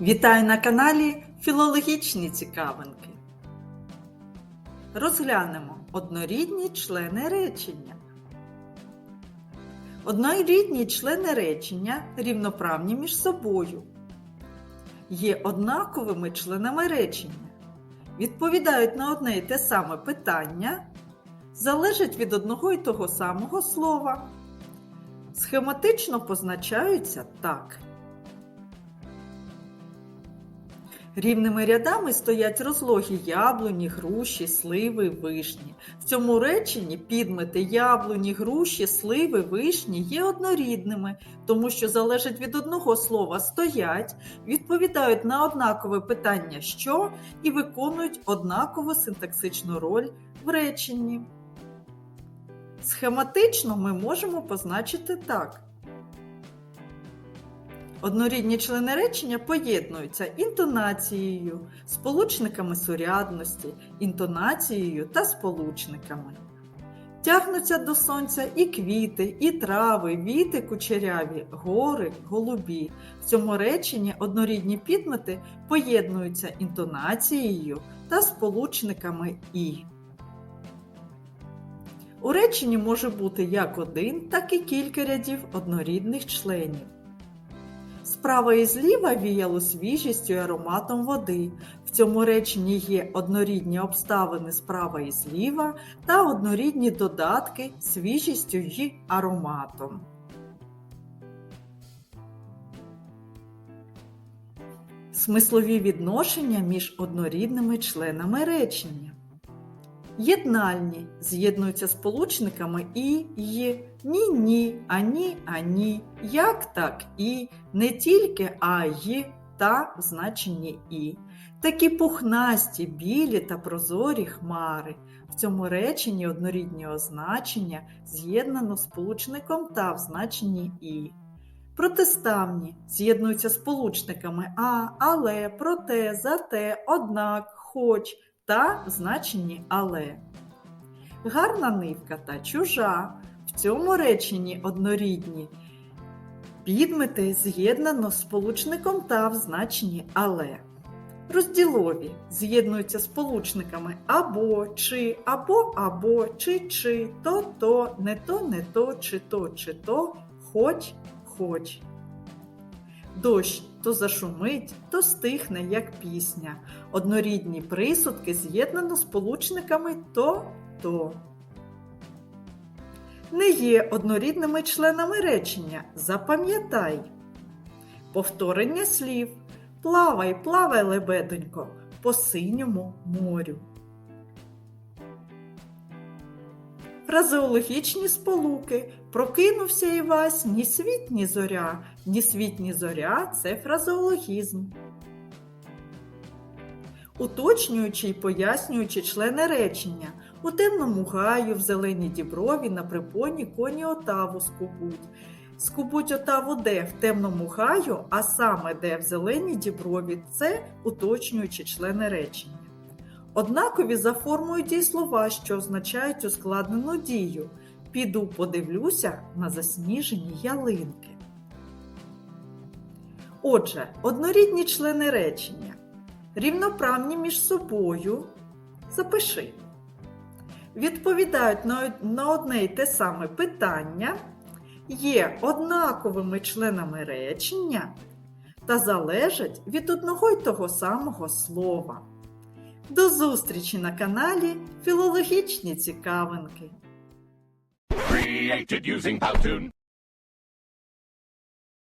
Вітаю на каналі Філологічні цікавинки. Розглянемо однорідні члени речення. Однорідні члени речення рівноправні між собою. Є однаковими членами речення. Відповідають на одне і те саме питання, залежать від одного і того самого слова. Схематично позначаються так. Рівними рядами стоять розлогі яблуні, груші, сливи, вишні. В цьому реченні підмети яблуні, груші, сливи, вишні є однорідними, тому що залежать від одного слова стоять, відповідають на однакове питання що і виконують однакову синтаксичну роль в реченні. Схематично ми можемо позначити так. Однорідні члени речення поєднуються інтонацією, сполучниками сурядності, інтонацією та сполучниками. Тягнуться до сонця і квіти, і трави, віти кучеряві, гори, голубі. В цьому реченні однорідні підмети поєднуються інтонацією та сполучниками і. У реченні може бути як один, так і кілька рядів однорідних членів. Справа і зліва віяло свіжістю і ароматом води. В цьому реченні є однорідні обставини справа і зліва та однорідні додатки свіжістю і ароматом. Смислові відношення між однорідними членами речення. Єднальні з'єднуються сполучниками і «ї», ні-ні, ані, ані, як так і, не тільки а й та в значенні і. Такі пухнасті, білі та прозорі хмари. В цьому реченні однорідні означення з'єднано сполучником та в значенні і. Протиставні з'єднуються сполучниками а, але, проте, зате, однак, хоч та в значенні але. Гарна нивка та чужа. В цьому реченні однорідні. Підмети з'єднано з сполучником та в значенні але. Розділові з'єднуються з сполучниками або, чи, або, або, чи, чи, то, то, не то, не то, чи то, чи то, хоч, хоч. Дощ то зашумить, то стихне, як пісня. Однорідні присудки з'єднано сполучниками то, то. Не є однорідними членами речення. Запам'ятай. Повторення слів. Плавай, плавай, лебедонько, по синьому морю. Фразеологічні сполуки. Прокинувся Івась ні світ, ні зоря. Ні світ, ні зоря це фразеологізм. Уточнюючи й пояснюючи члени речення. У темному гаю, в зеленій діброві, на припоні коні отаву скубуть. Скубуть отаву де в темному гаю, а саме де в зеленій діброві це уточнюючи члени речення. Однакові за формою дієслова, що означають ускладнену дію. Піду подивлюся на засніжені ялинки. Отже, однорідні члени речення. Рівноправні між собою. Запиши. Відповідають на одне й те саме питання, є однаковими членами речення та залежать від одного й того самого слова. До зустрічі на каналі Філологічні цікавинки. Created using Powtoon.